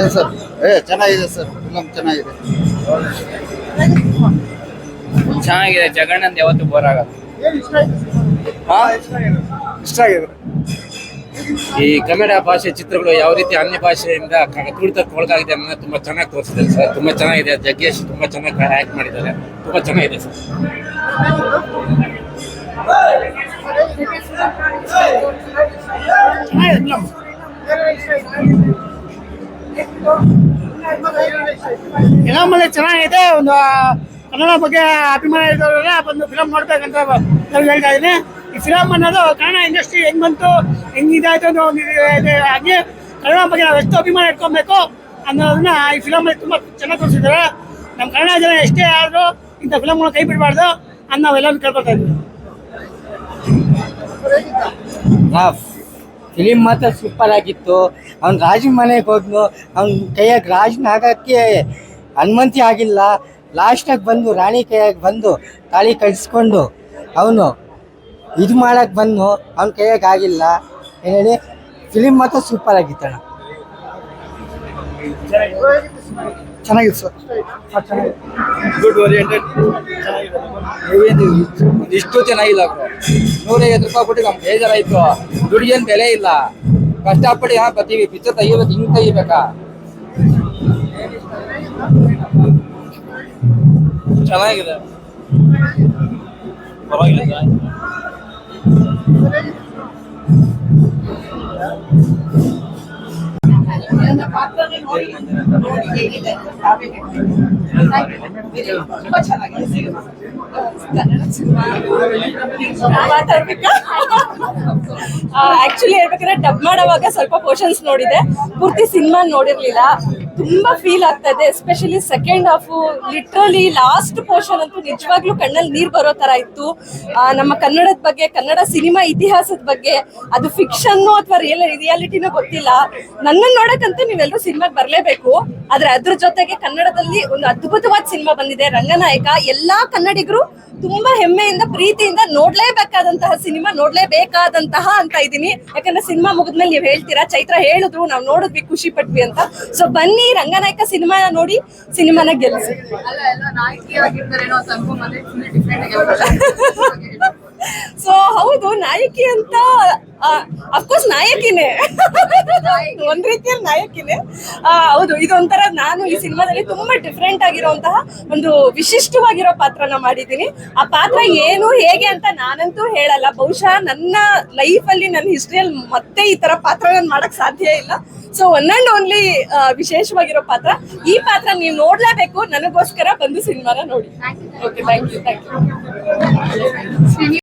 ಏನ್ ಸರ್. ಏ ಚೆನ್ನಾಗಿದೆ ಸರ್. ಫಿಲಮ್ ಚೆನ್ನಾಗಿದೆ. ಚೆನ್ನಾಗಿದೆ. ಜಗಣ್ಣಂದ್ ಯಾವತ್ತು ಬೋರ್ ಆಗಲ್ಲ. ಇಷ್ಟ ಆಗಿದೆ ಈ ಕನ್ನಡ ಭಾಷೆ ಚಿತ್ರಗಳು ಯಾವ ರೀತಿ ಅನ್ಯ ಭಾಷೆಯಿಂದ ಕ- ತುಳಿತಕ್ಕೆ ಒಳಗಾಗಿದೆ ಅನ್ನೋದು ತುಂಬಾ ಚೆನ್ನಾಗಿ ತೋರಿಸಿದ್ರು ಸರ್. ತುಂಬಾ ಚೆನ್ನಾಗಿದೆ. ಜಗ್ಗೇಶ್ ತುಂಬಾ ಚೆನ್ನಾಗಿ ಆಕ್ಟ್ ಮಾಡಿದ್ದಾರೆ. ತುಂಬಾ ಚೆನ್ನಾಗಿದೆ ಸರ್. ಫಿಲಮಲ್ಲಿ ಚೆನ್ನಾಗಿದೆ ಒಂದು ಕನ್ನಡ ಬಗ್ಗೆ ಅಭಿಮಾನ ಇದ್ದವರೆಲ್ಲ ಬಂದು ಫಿಲಮ್ ನೋಡ್ಬೇಕಂತ ಹೇಳ್ತಾ ಇದ್ದೀನಿ. ಈ ಫಿಲಮ್ ಅನ್ನೋದು ಕನ್ನಡ ಇಂಡಸ್ಟ್ರಿ ಹೆಂಗ್ ಬಂತು, ಹೆಂಗ್ ಇದಾಯ್ತು ಅನ್ನೋ ಒಂದು ಹಾಗೆ ಕನ್ನಡ ಬಗ್ಗೆ ನಾವು ಎಷ್ಟು ಅಭಿಮಾನ ಇಟ್ಕೊಬೇಕು ಅನ್ನೋದನ್ನ ಈ ಫಿಲಮಲ್ಲಿ ತುಂಬ ಚೆನ್ನಾಗಿ ತೋರಿಸಿದ್ದಾರೆ. ನಮ್ಮ ಕನ್ನಡ ಜನ ಎಷ್ಟೇ ಆದರೂ ಇಂಥ ಫಿಲಮ್ಗಳನ್ನ ಕೈ ಬಿಡಬಾರ್ದು ಅನ್ನ ನಾವೆಲ್ಲ ಕೇಳ್ಕೊತಾ ಇದ್ದೀವಿ. ಫಿಲಿಮ್ ಮಾತ್ರ ಸೂಪರ್ ಆಗಿತ್ತು. ಅವ್ನು ರಾಜನ ಮನೆಗೆ ಹೋದ್ನು. ಅವ್ನ ಕೈಯಾಗ ರಾಜನ ಆಗಕ್ಕೆ ಹನುಮಂತಿ ಆಗಿಲ್ಲ. ಲಾಸ್ಟಾಗಿ ಬಂದು, ರಾಣಿ ಕೈಯಾಗ ಬಂದು ತಾಳಿ ಕಳಿಸ್ಕೊಂಡು ಅವನು ಇದು ಮಾಡಕ್ಕೆ ಬಂದು ಅವ್ನ ಕೈಯಾಗ ಆಗಿಲ್ಲ. ಹೇಳಿ ಫಿಲಿಮ್ ಮಾತ್ರ ಸೂಪರ್ ಆಗಿತ್ತಣ್ಣ ಚೆನ್ನಾಗಿದೆ. ಸರ್ ಗುಡ್ ಇಷ್ಟು ಚೆನ್ನಾಗಿಲ್ಲ ನೂರೈವತ್ತು ರೂಪಾಯಿ ಕೊಟ್ಟು ನಮ್ಗೆ ಬೇಜಾರಾಯ್ತು. ದುಡ್ಗೇನು ಬೆಲೆ ಇಲ್ಲ. ಕಷ್ಟಪಡಿ ಹಾ ಬರ್ತೀವಿ. ಪಿಕ್ಚರ್ ತೆಗಿಬೇಕು ಹಿಂಗ್ ತೆಗಿಬೇಕಾ? ಚೆನ್ನಾಗಿದೆ. ಪರವಾಗಿಲ್ಲ. ಆಕ್ಚುಲಿ ಹೇಳ್ಬೇಕಾದ್ರೆ ಡಬ್ ಮಾಡೋವಾಗ ಸ್ವಲ್ಪ ಪೋರ್ಷನ್ಸ್ ನೋಡಿದೆ. ಪೂರ್ತಿ ಸಿನಿಮಾ ನೋಡಿರ್ಲಿಲ್ಲ. ತುಂಬಾ ಫೀಲ್ ಆಗ್ತಾ ಇದೆ especially second half literally last portion ಅಂತೂ ನಿಜವಾಗ್ಲೂ ಕಣ್ಣಲ್ಲಿ ನೀರ್ ಬರೋ ತರ ಇತ್ತು. ನಮ್ಮ ಕನ್ನಡದ ಬಗ್ಗೆ, ಕನ್ನಡ ಸಿನಿಮಾ ಇತಿಹಾಸದ ಬಗ್ಗೆ, ಅದು ಫಿಕ್ಷನ್ ಅಥವಾ ರಿಯಲ್ ರಿಯಾಲಿಟಿನೋ ಗೊತ್ತಿಲ್ಲ. ನನ್ನನ್ನು ನೋಡಕ್ಕಂತೂ ನೀವೆಲ್ಲರೂ ಸಿನಿಮಾಗೆ ಬರಲೇಬೇಕು. ಆದ್ರೆ ಅದ್ರ ಜೊತೆಗೆ ಕನ್ನಡದಲ್ಲಿ ಒಂದು ಅದ್ಭುತವಾದ ಸಿನಿಮಾ ಬಂದಿದೆ, ರಂಗನಾಯಕ. ಎಲ್ಲಾ ಕನ್ನಡಿಗರು ತುಂಬಾ ಹೆಮ್ಮೆಯಿಂದ, ಪ್ರೀತಿಯಿಂದ ನೋಡ್ಲೇಬೇಕಾದಂತಹ ಸಿನಿಮಾ, ನೋಡ್ಲೇಬೇಕಾದಂತಹ ಅಂತ ಇದ್ದೀನಿ. ಯಾಕಂದ್ರೆ ಸಿನಿಮಾ ಮುಗಿದ್ಮೇಲೆ ನೀವು ಹೇಳ್ತೀರಾ, ಚೈತ್ರ ಹೇಳಿದ್ರು, ನಾವು ನೋಡಿದ್ವಿ, ಖುಷಿ ಪಟ್ವಿ ಅಂತ. ಸೊ ಬನ್ನಿ ರಂಗನಾಯಕ ಸಿನಿಮಾ ನೋಡಿ ಸಿನಿಮಾನ ಗೆಲ್ಲಿಸಿ. ಸೊ ನಾಯಕಿ ಅಂತ ಅಫ್ಕೋರ್ಸ್ ನಾಯಕಿನೇ. ಒಂದ್ ರೀತಿಯಲ್ಲಿ ನಾಯಕಿನೇ. ಆ, ಹೌದು ಇದೊಂಥರ ನಾನು ಈ ಸಿನಿಮಾದಲ್ಲಿ ತುಂಬಾ ಡಿಫ್ರೆಂಟ್ ಆಗಿರುವಂತಹ ಒಂದು ವಿಶಿಷ್ಟವಾಗಿರೋ ಪಾತ್ರನ ಮಾಡಿದ್ದೀನಿ. ಆ ಪಾತ್ರ ಏನು ಹೇಗೆ ಅಂತ ನಾನಂತೂ ಹೇಳಲ್ಲ. ಬಹುಶಃ ನನ್ನ ಲೈಫ್ ಅಲ್ಲಿ ನನ್ನ ಹಿಸ್ಟ್ರಿಯಲ್ಲಿ ಮತ್ತೆ ಈ ತರ ಪಾತ್ರ ನಾನು ಮಾಡಕ್ ಸಾಧ್ಯ ಇಲ್ಲ. ಸೊ ಒನ್ ಅಂಡ್ ಓನ್ಲಿ ವಿಶೇಷವಾಗಿರೋ ಪಾತ್ರ. ಈ ಪಾತ್ರ ನೀವು ನೋಡ್ಲೇಬೇಕು. ನನಗೋಸ್ಕರ ಬಂದು ಸಿನಿಮಾನ ನೋಡಿ. Okay thank you thank you